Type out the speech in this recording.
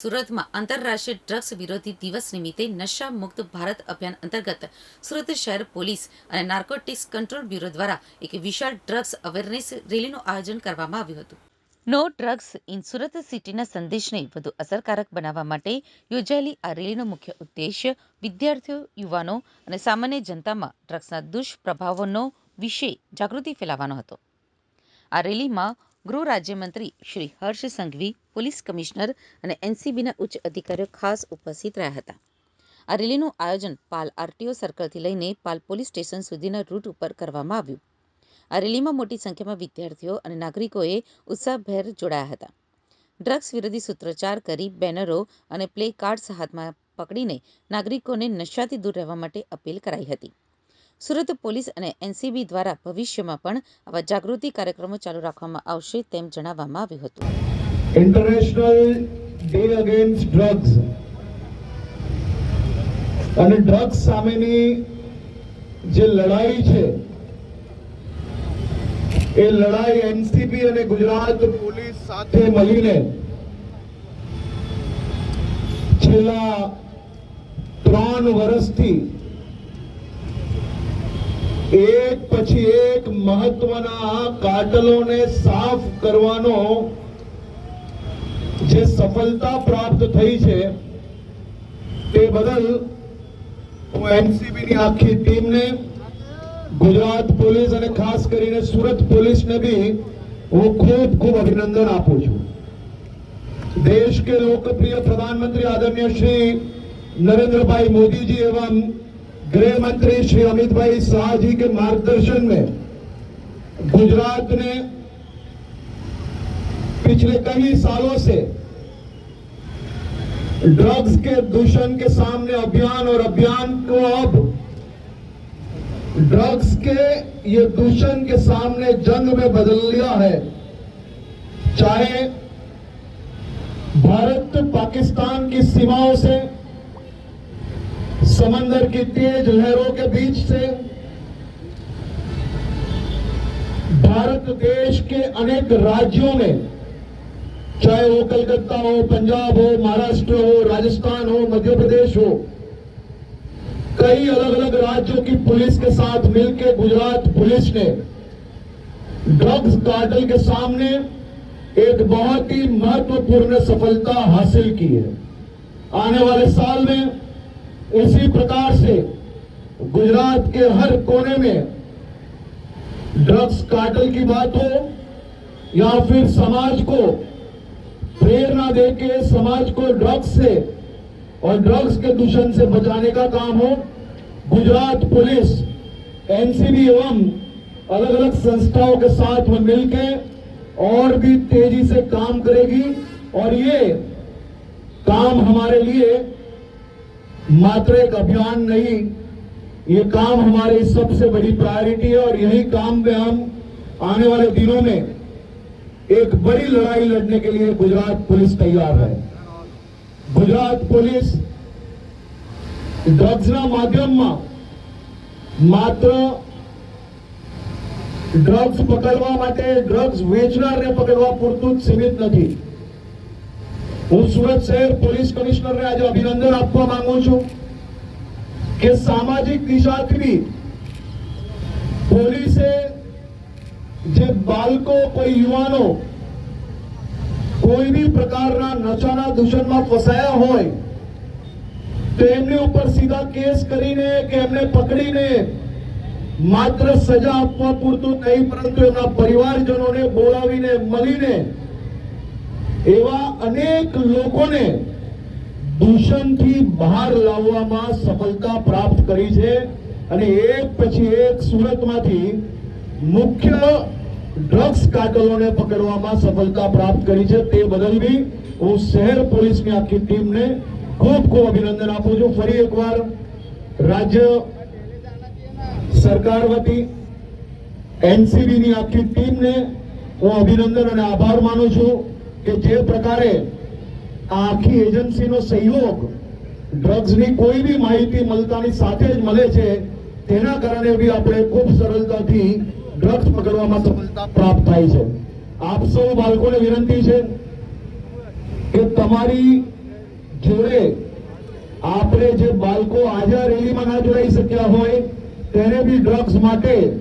સુરતમાં આંતરરાષ્ટ્રીય ડ્રગ્સ વિરોધી દિવસ નિમિત્તે નશા મુક્ત ભારત અભિયાન અંતર્ગત સુરત શહેર પોલીસ અને નાર્કોટિક્સ કંટ્રોલ બ્યુરો દ્વારા એક વિશાળ ડ્રગ્સ અવેરનેસ રેલીનું આયોજન કરવામાં આવ્યું હતું. નો ડ્રગ્સ ઇન સુરત સિટીના સંદેશને વધુ અસરકારક બનાવવા માટે યોજાયેલી આ રેલીનો મુખ્ય ઉદ્દેશ્ય વિદ્યાર્થીઓ, યુવાનો અને સામાન્ય જનતામાં ડ્રગ્સના દુષ્પ્રભાવોનો વિશે જાગૃતિ ફેલાવવાનો હતો. આ રેલીમાં ગૃહ રાજ્યમંત્રી શ્રી હર્ષ સંઘવી, પોલીસ કમિશનર અને એનસીબીના ઉચ્ચ અધિકારીઓ ખાસ ઉપસ્થિત રહ્યા હતા. આ રેલીનું આયોજન પાલ આરટીઓ સર્કલથી લઈને પાલ પોલીસ સ્ટેશન સુધીના રૂટ ઉપર કરવામાં આવ્યું. આ રેલીમાં મોટી સંખ્યામાં વિદ્યાર્થીઓ અને નાગરિકોએ ઉત્સાહભેર જોડાયા હતા. ડ્રગ્સ વિરોધી સૂત્રોચ્ચાર કરી બેનરો અને પ્લે કાર્ડ્સ હાથમાં પકડીને નાગરિકોને નશાથી દૂર રહેવા માટે અપીલ કરાઈ હતી. સુરત પોલીસ અને એનસીબી દ્વારા ભવિષ્યમાં પણ આવા જાગૃતિ કાર્યક્રમો ચાલુ રાખવામાં આવશે તેમ જણાવવામાં આવ્યું હતું. ઇન્ટરનેશનલ ડે અગેન્સ્ટ ડ્રગ્સ અને ડ્રગ્સ સામેની જે લડાઈ છે, એ લડાઈ એનસીબી અને ગુજરાત પોલીસ સાથે મળીને છેલ્લા ત્રણ વર્ષથી એક પછી એક મહત્વના કાટલોને સાફ કરવાનો જે સફળતા પ્રાપ્ત થઈ છે, તે બદલ હું એનસીબીની આખી ટીમને ગુજરાત પોલીસ અને ખાસ કરીને સુરત પોલીસને બી હું ખૂબ ખૂબ અભિનંદન આપું છું. દેશ કે લોકપ્રિય પ્રધાનમંત્રી આદરણીય શ્રી નરેન્દ્રભાઈ મોદીજી એવા गृह मंत्री श्री अमित भाई शाह जी के मार्गदर्शन में गुजरात ने पिछले कई सालों से ड्रग्स के दूषण के सामने अभियान और अभियान को अब ड्रग्स के ये दूषण के सामने जंग में बदल लिया है। चाहे भारत पाकिस्तान की सीमाओं से समंदर की तेज लहरों के बीच से भारत देश के अनेक राज्यों में चाहे वो कलकत्ता हो, पंजाब हो, महाराष्ट्र हो, राजस्थान हो, मध्य प्रदेश हो, कई अलग अलग राज्यों की पुलिस के साथ मिलकर गुजरात पुलिस ने ड्रग्स कार्टल के सामने एक बहुत ही महत्वपूर्ण सफलता हासिल की है। आने वाले साल में इसी प्रकार से गुजरात के हर कोने में ड्रग्स कार्टल की बात हो या फिर समाज को प्रेरणा देके समाज को ड्रग्स से और ड्रग्स के दूषण से बचाने का काम हो, गुजरात पुलिस, एनसीबी एवं अलग अलग संस्थाओं के साथ में मिलकर और भी तेज़ी से काम करेगी और ये काम हमारे लिए मात्र एक अभियान नहीं ये काम हमारी सबसे बड़ी प्रायोरिटी है और यही काम में हम आने वाले दिनों में एक बड़ी लड़ाई लड़ने के लिए गुजरात पुलिस तैयार है ગુજરાત પોલીસ ડ્રગ્સના માધ્યમમાં માત્ર ડ્રગ્સ પકડવા માટે ડ્રગ્સ વેચનારને પકડવા પૂરતું જ સીમિત નથી હું સુરત શહેર પોલીસ કમિશનરને આજે અભિનંદન આપવા માંગુ છું કે સામાજિક દિશાથી પોલીસે જે બાળકો કોઈ યુવાનો કોઈ બી પ્રકારના નશાના દૂષણમાં ફસાયા હોય, તો એમની ઉપર સીધા કેસ કરીને કે એમને પકડીને માત્ર સજા આપવા પૂરતું નહીં, પરંતુ એમના પરિવારજનોને બોલાવીને મળીને એવા અનેક લોકોને દૂષણથી બહાર લાવવામાં સફળતા પ્રાપ્ત કરી છે અને એક પછી એક સુરતમાંથી મુખ્ય ડ્રગ્સ કાટલોને પકડવામાં સફળતા પ્રાપ્ત કરી છે. તે બદલ બી હું શહેર પોલીસની આખી ટીમને ખૂબ ખૂબ અભિનંદન આપું છું. ફરી એકવાર રાજ્ય સરકાર વતી એનસીબીની આખી ટીમને હું અભિનંદન અને આભાર માનું છું. કે જે પ્રકારે આ આખી એજન્સીનો સહયોગ ડ્રગ્સની કોઈ બી માહિતી મળતાની સાથે જ મળે છે, તેના કારણે બી આપણે ખૂબ સરળતાથી ડ્રગ્સ પકડવામાં સફળતા પ્રાપ્ત થાય છે. આપ સૌ બાળકોને વિનંતી છે કે તમારી જોડે આપણે જે બાળકો આજે રેલીમાં ના જોડાઈ શક્યા હોય, તેને બી ડ્રગ્સ માટે